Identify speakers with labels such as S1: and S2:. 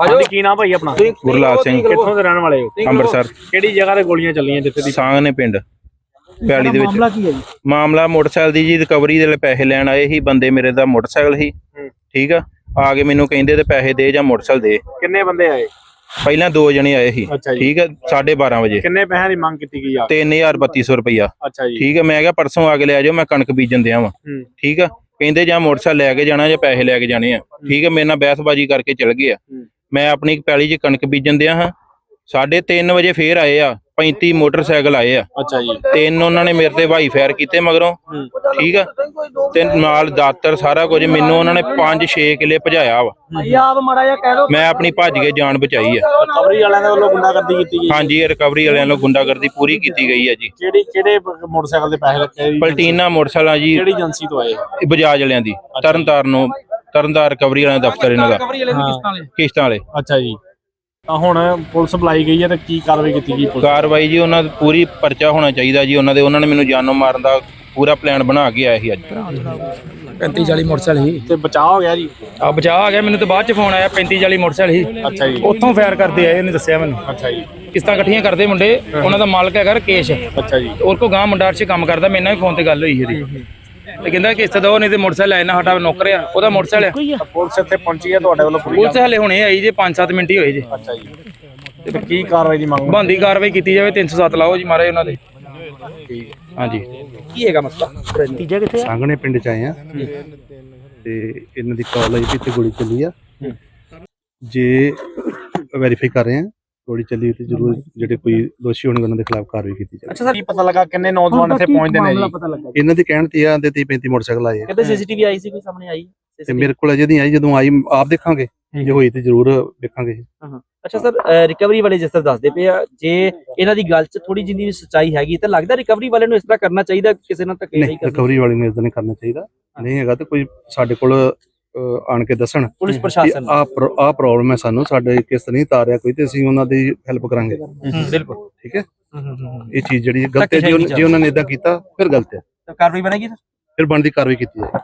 S1: ਹਾਂਜੀ ਕੀ ਨਾਮ ਭਾਈ ਆਪਣਾ?
S2: ਗੁਰਲਾਲ ਸਿੰਘ।
S1: ਕਿੱਥੋਂ ਦੇ ਰਹਿਣ ਵਾਲੇ ਹੋ?
S2: ਅੰਮ੍ਰਿਤਸਰ।
S1: ਕਿਹੜੀ ਜਗ੍ਹਾ ਤੇ ਗੋਲੀਆਂ ਚੱਲੀਆਂ ਜਿੱਥੇ ਦੀ?
S2: ਸਾਂਗ ਨੇ ਪਿੰਡ ਪਿਆਲੀ ਦੇ ਵਿੱਚ।
S3: ਮਾਮਲਾ ਕੀ ਹੈ ਜੀ?
S2: ਮਾਮਲਾ ਮੋਟਰਸਾਈਕਲ ਦੀ ਜੀ ਰਿਕਵਰੀ ਦੇ ਲਈ ਪੈਸੇ ਲੈਣ ਆਏ ਸੀ ਬੰਦੇ ਮੇਰੇ ਦਾ ਮੋਟਰਸਾਈਕਲ ਸੀ।
S1: ਹੂੰ।
S2: ਠੀਕ ਆ? ਆ ਕੇ ਮੈਨੂੰ ਕਹਿੰਦੇ ਤੇ ਪੈਸੇ ਦੇ ਜਾਂ ਮੋਟਰਸਾਈਕਲ ਦੇ।
S1: ਕਿੰਨੇ ਬੰਦੇ ਆਏ?
S2: ਪਹਿਲਾਂ ਦੋ ਜਣੇ ਆਏ ਸੀ। ਠੀਕ ਆ? 12:30 ਵਜੇ।
S1: ਕਿੰਨੇ ਪੈਸਿਆਂ ਦੀ ਮੰਗ ਕੀਤੀ ਗਈ ਆ?
S2: 3200 ਰੁਪਇਆ
S1: ਅੱਛਾ ਜੀ।
S2: ਠੀਕ ਆ? ਮੈਂ ਕਿਹਾ ਪਰਸੋਂ ਆ ਕੇ ਲੈ ਜਾਓ ਮੈਂ ਕਣਕ ਬੀਜਣ ਦਿਆਂ ਵਾਂ।
S1: ਹੂੰ।
S2: ਠੀਕ ਆ? ਕਹਿੰਦੇ ਜਾਂ ਮੋਟਰਸਾਈਕਲ ਲੈ ਕੇ ਜਾਣਾ ਜਾਂ ਪੈਸੇ ਲੈ ਕੇ ਜਾਣੇ ਆ। ਠੀਕ ਆ ਮੇਰੇ ਨਾਲ ਬਹਿਸਬਾਜ਼ੀ ਕਰਕੇ ਚਲ ਗਏ ਆ।
S1: ਹੂੰ।
S2: ਮੈਂ ਆਪਣੀ ਪੈਲੀ 'ਚ ਕਣਕ ਬੀਜਣ ਦਿਆਂ ਹਾਂ। 3:30 ਵਜੇ ਫੇਰ ਆਏ ਆ। 35 ਮੋਟਰਸਾਈਕਲ ਆਏ ਆ।
S1: ਅੱਛਾ ਜੀ।
S2: ਤਿੰਨ ਉਹਨਾਂ ਨੇ ਮੇਰੇ ਤੇ ਵਾਈ ਫਾਇਰ ਕੀਤੇ ਮਗਰੋਂ ਠੀਕ ਆ? ਤੇ ਨਾਲ ਦਾਤਰ ਸਾਰਾ ਕੁਝ ਮੈਨੂੰ ਉਹਨਾਂ ਨੇ 5-6 ਕਿਲੇ ਭਜਾਇਆ ਵਾ।
S3: ਆਪ ਮੜਾ ਜਾ ਕਹਿ ਦੋ
S2: ਮੈਂ ਆਪਣੀ ਭੱਜ ਕੇ ਜਾਨ ਬਚਾਈ ਆ।
S1: ਰਿਕਵਰੀ ਵਾਲਿਆਂ ਦੇ ਵੱਲੋਂ ਗੁੰਡਾਗਰਦੀ ਕੀਤੀ ਗਈ।
S2: ਹਾਂਜੀ ਰਿਕਵਰੀ ਵਾਲਿਆਂ ਨੂੰ ਗੁੰਡਾਗਰਦੀ ਪੂਰੀ ਕੀਤੀ ਗਈ ਆ ਜੀ।
S1: ਕਿਹੜੀ ਕਿਹੜੇ ਮੋਟਰਸਾਈਕਲ ਦੇ ਪੈਸੇ ਰੱਖੇ ਜੀ?
S2: ਪਲਟੀਨਾ ਮੋਟਰਸਾਈਕਲ ਆ ਜੀ।
S1: ਕਿਹੜੀ ਏਜੰਸੀ ਤੋਂ ਆਏ
S2: ਇਹ ਬਜਾਜ ਵਾਲਿਆਂ ਦੀ। ਤਰਨਤਾਰਨ ਨੂੰ ਤਰਨਤਾਰ ਰਿਕਵਰੀ ਵਾਲਿਆਂ ਦਾ ਦਫ਼ਤਰ ਇਹਨਾਂ ਦਾ। ਕਿਸ਼ਤਾਂ ਵਾਲੇ।
S1: ਅੱਛਾ ਜੀ। ਤਾਂ ਹੁਣ ਪੁਲਿਸ ਬੁਲਾਈ ਗਈ ਹੈ ਤੇ ਕੀ ਕਾਰਵਾਈ ਕੀਤੀ ਗਈ ਪੁਲਿਸ?
S2: ਕਾਰਵਾਈ ਜੀ ਉਹਨਾਂ ਦਾ ਪੂਰੀ ਪਰਚਾ ਹੋਣਾ ਚਾਹੀਦਾ ਜੀ। ਉਹਨਾਂ ਦੇ ਉਹਨਾਂ ਨੇ ਮੈਨੂੰ ਜਾਨੋਂ ਮਾਰਨ ਦਾ ਪੂਰਾ ਪਲਾਨ ਬਣਾ ਕੇ ਆਏ ਸੀ ਅੱਜ।
S4: 35 40 ਮੋਟਰਸਾਈਕਲ ਸੀ।
S1: ਤੇ ਬਚਾਅ ਹੋ ਗਿਆ ਜੀ?
S4: ਆ ਬਚਾ ਆ ਗਿਆ। ਮੈਨੂੰ ਤਾਂ ਬਾਅਦ ਚ ਫੋਨ ਆਇਆ 35 40 ਮੋਟਰਸਾਈਕਲ ਸੀ।
S1: ਅੱਛਾ ਜੀ।
S4: ਉੱਥੋਂ ਫਾਇਰ ਕਰਦੇ ਆਏ ਇਹਨੇ ਦੱਸਿਆ ਮੈਨੂੰ।
S1: ਅੱਛਾ ਜੀ।
S4: ਕਿਸ਼ਤਾਂ ਇਕੱਠੀਆਂ ਕਰਦੇ ਮੁੰਡੇ ਉਹਨਾਂ ਦਾ ਮਾਲਕ ਹੈਗਾ ਰਕੇਸ਼।
S1: ਅੱਛਾ ਜੀ।
S4: ਔਰ ਕੋ ਗਾਂ ਮੁੰਡਾ ਅਰਸ਼ ਕੰਮ ਕਰਦਾ ਮੇਰੇ ਨਾਲ ਵੀ ਫੋਨ ਤੇ ਗੱਲ ਹੋਈ ਇਹਦੀ ਤੇ ਕਹਿੰਦਾ ਕਿਸ਼ਤ ਦੋ ਨਹੀਂ ਤੇ ਮੋਟਰਸਾਈਕਲ ਲੈਣਾ ਸਾਡਾ ਨੌਕਰ ਆ ਉਹਦਾ ਮੋਟਰਸਾਈਕਲ ਆ।
S1: ਤਾਂ ਪੁਲਿਸ ਇੱਥੇ ਪਹੁੰਚੀ ਹੈ ਤੁਹਾਡੇ ਵੱਲੋਂ
S4: ਪੁਲਿਸ ਹਲੇ ਹੁਣੇ ਆਈ ਜੇ 5-7 ਮਿੰਟ ਹੀ ਹੋਏ ਜੇ।
S1: ਅੱਛਾ ਜੀ। ਤੇ ਕੀ ਕਾਰਵਾਈ ਦੀ ਮੰਗ
S4: ਬੰਦੀ ਕਾਰਵਾਈ ਕੀਤੀ ਜਾਵੇ 307 ਲਾਓ ਜੀ ਮਾਰੇ ਉਹਨਾਂ ਦੇ। ਹਾਂਜੀ। ਕੀ ਹੈਗਾ ਮਸਲਾ?
S3: ਤੀਜਾ ਕਿੱਥੇ ਆ?
S5: ਸਾਂਗਣੇ ਪਿੰਡ ਚ ਆਏ ਆ। ਤੇ ਇਹਨਾਂ ਦੀ ਕਾਲ ਆਈ ਵੀ ਇੱਥੇ ਗੋਲੀ ਚੱਲੀ ਆ। ਜੇ ਵੈਰੀਫਾਈ ਕਰ ਰਹੇ ਆ ਗੋਲੀ ਚੱਲੀ ਤੇ ਜ਼ਰੂਰ ਜਿਹੜੇ ਕੋਈ ਦੋਸ਼ੀ ਹੋਣਗੇ ਉਹਨਾਂ ਦੇ ਖਿਲਾਫ ਕਾਰਵਾਈ ਕੀਤੀ ਜਾਵੇ।
S1: ਅੱਛਾ ਸਰ ਕੀ ਪਤਾ ਲੱਗਾ ਕਿੰਨੇ ਨੌਜਵਾਨ ਇੱਥੇ ਪਹੁੰਚਦੇ ਨੇ ਜੀ?
S5: ਇਹਨਾਂ ਦੇ ਕਹਿਣ ਤੇ ਆ ਦੇ 30 35 ਮੋਟਰਸਾਈਕਲ ਆਏ
S3: ਕਹਿੰਦੇ ਸੀਸੀਟੀਵੀ ਆਈ ਸੀ ਕੋਈ ਸਾਹਮਣੇ ਆਈ?
S5: ਤੇ ਮੇਰੇ ਕੋਲ ਅਜੇ ਨਹੀਂ ਆਈ ਜਦੋਂ ਆਈ ਆਪ ਦੇਖਾਂਗੇ ਜੇ ਹੋਈ ਤੇ ਜ਼ਰੂਰ ਵੇਖਾਂਗੇ।
S6: ਅੱਛਾ ਸਰ ਰਿਕਵਰੀ ਵਾਲੇ ਜਿਸ ਤਰ੍ਹਾਂ ਦੱਸਦੇ ਪਏ ਆ ਜੇ ਇਹਨਾਂ ਦੀ ਗੱਲ 'ਚ ਥੋੜੀ ਜਿੰਨੀ ਸੱਚਾਈ ਹੈਗੀ ਤਾਂ ਲੱਗਦਾ ਰਿਕਵਰੀ ਵਾਲੇ ਨੂੰ ਇਸ ਤਰ੍ਹਾਂ ਕਰਨਾ ਚਾਹੀਦਾ ਕਿਸੇ ਨਾਲ ਧੱਕੇ
S5: ਨਹੀਂ
S6: ਨਹੀਂ ਕਰਨਾ?
S5: ਰਿਕਵਰੀ ਵਾਲੇ ਨੂੰ ਇਦਾਂ ਨਹੀਂ ਕਰਨਾ ਚਾਹੀਦਾ। ਨਹੀਂ ਹੈਗਾ ਤੇ ਕੋਈ ਸਾਡੇ ਕੋਲ ਆਣ ਕੇ ਦੱਸਣ
S6: ਪੁਲਿਸ ਪ੍ਰਸ਼ਾਸਨ
S5: ਆ ਆ ਪ੍ਰੋਬਲਮ ਹੈ ਸਾਨੂੰ ਸਾਡੇ ਕਿਸ ਨਹੀਂ ਤਾਰਿਆ ਕੋਈ ਤੇ ਅਸੀਂ ਉਹਨਾਂ ਦੀ ਹੈਲਪ ਕਰਾਂਗੇ।
S6: ਬਿਲਕੁਲ।
S5: ਠੀਕ ਹੈ? ਇਹ ਚੀਜ਼ ਜਿਹੜੀ ਗਲਤ ਹੈ ਜੇ ਉਹਨਾਂ- ਨੇ ਇਦਾਂ ਕੀਤਾ ਫਿਰ ਗਲਤ ਹੈ।
S6: ਤਾਂ ਕਾਰਵਾਈ ਬਣੇਗੀ
S5: ਫਿਰ? ਬਣਦੀ ਕਾਰਵਾਈ ਕੀਤੀ ਜਾਏ